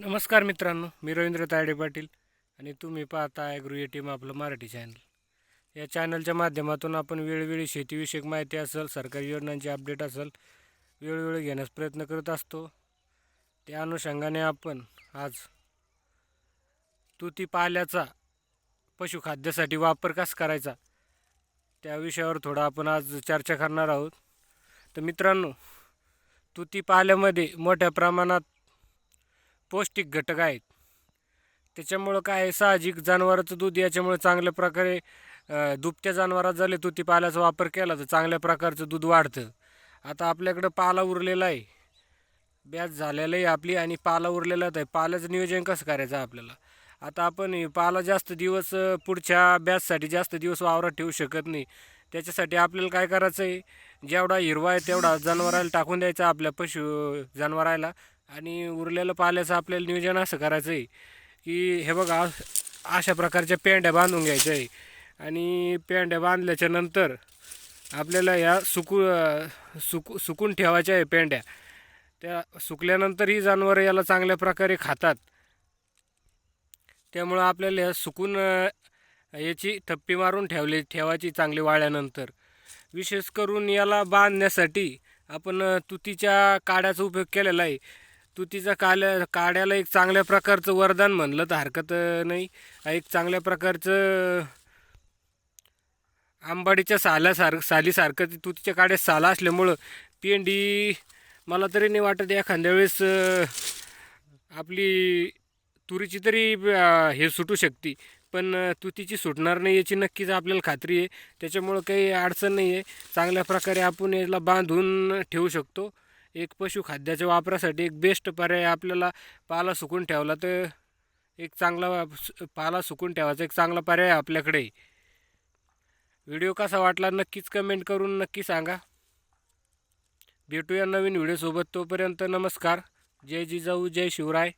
नमस्कार मित्रांनो मी रवींद्र तायडे पाटील आणि तुम्ही पाहता ॲग्रो टीम आपलं मराठी चॅनल या चॅनलच्या माध्यमातून आपण वेळोवेळी शेतीविषयक माहिती असेल सरकारी योजनांची अपडेट असेल वेळोवेळी घेण्यास प्रयत्न करत असतो. त्या अनुषंगाने आपण आज तुती पाल्याचा पशुखाद्यासाठी वापर कसा करायचा त्या विषयावर थोडा आपण आज चर्चा करणार आहोत. तर मित्रांनो तुती पाल्यामध्ये मोठ्या प्रमाणात पौष्टिक घटक आहेत. त्याच्यामुळं काय आहे, साहजिक जनावराचं दूध याच्यामुळे चांगल्या प्रकारे दुभत्या जनावरात झाले तुती पाल्याचा वापर केला तर चांगल्या प्रकारचं दूध वाढतं. आता आपल्याकडं पाला उरलेला आहे. ब्याज झालेलं आहे आपली आणि पाला उरलेला आहे. पाल्याचं नियोजन कसं करायचं आहे आपल्याला? आता आपण पाला जास्त दिवस पुढच्या ब्याजसाठी जास्त दिवस वावरात ठेवू शकत नाही. त्याच्यासाठी आपल्याला काय करायचं आहे जेवढा हिरवा आहे तेवढा जनावराला टाकून द्यायचा आपल्या पशु जनावराला. आणि उरलेलं पाल्याचं आपल्याला नियोजन असं करायचं आहे की हे बघा अशा प्रकारच्या पेंड्या बांधून घ्यायच्या आहे आणि पेंड्या बांधल्याच्या नंतर आपल्याला ह्या सुकू सुकू सुकून ठेवायच्या आहे पेंड्या. त्या सुकल्यानंतर ही जनावरं याला चांगल्या प्रकारे खातात. त्यामुळं आपल्याला ह्या सुकून याची थप्पी मारून ठेवली ठेवायची चांगली वाळल्यानंतर विशेष करून याला बांधण्यासाठी आपण तुतीच्या काड्याचा उपयोग केलेला आहे तुतीचा काल्या काड्याला एक चांगल्या प्रकारचं वरदान म्हणलं तर हरकत नाही. एक चांगल्या प्रकारचं आंबाडीच्या सालासार सालीसारखं तुतीच्या काड्यात साला असल्यामुळं पेंडी मला तरी नाही वाटत एखाद्या वेळेस आपली तुरीची तरी हे सुटू शकते. पण तुतीची सुटणार नाही याची नक्कीच आपल्याला खात्री आहे. त्याच्यामुळं काही अडचण नाही आहे चांगल्या प्रकारे आपण याला बांधून ठेवू शकतो. एक पशुखाद्याच्या वापरासाठी एक बेस्ट पर्याय आपल्याला पाला सुकून ठेवला तर एक चांगला पाला सुकून ठेवायचा एक चांगला पर्याय आपल्याकडे. व्हिडिओ कसा वाटला नक्कीच कमेंट करून नक्की सांगा. भेटूया नवीन व्हिडिओसोबत तोपर्यंत नमस्कार. जय जिजाऊ जय शिवराय.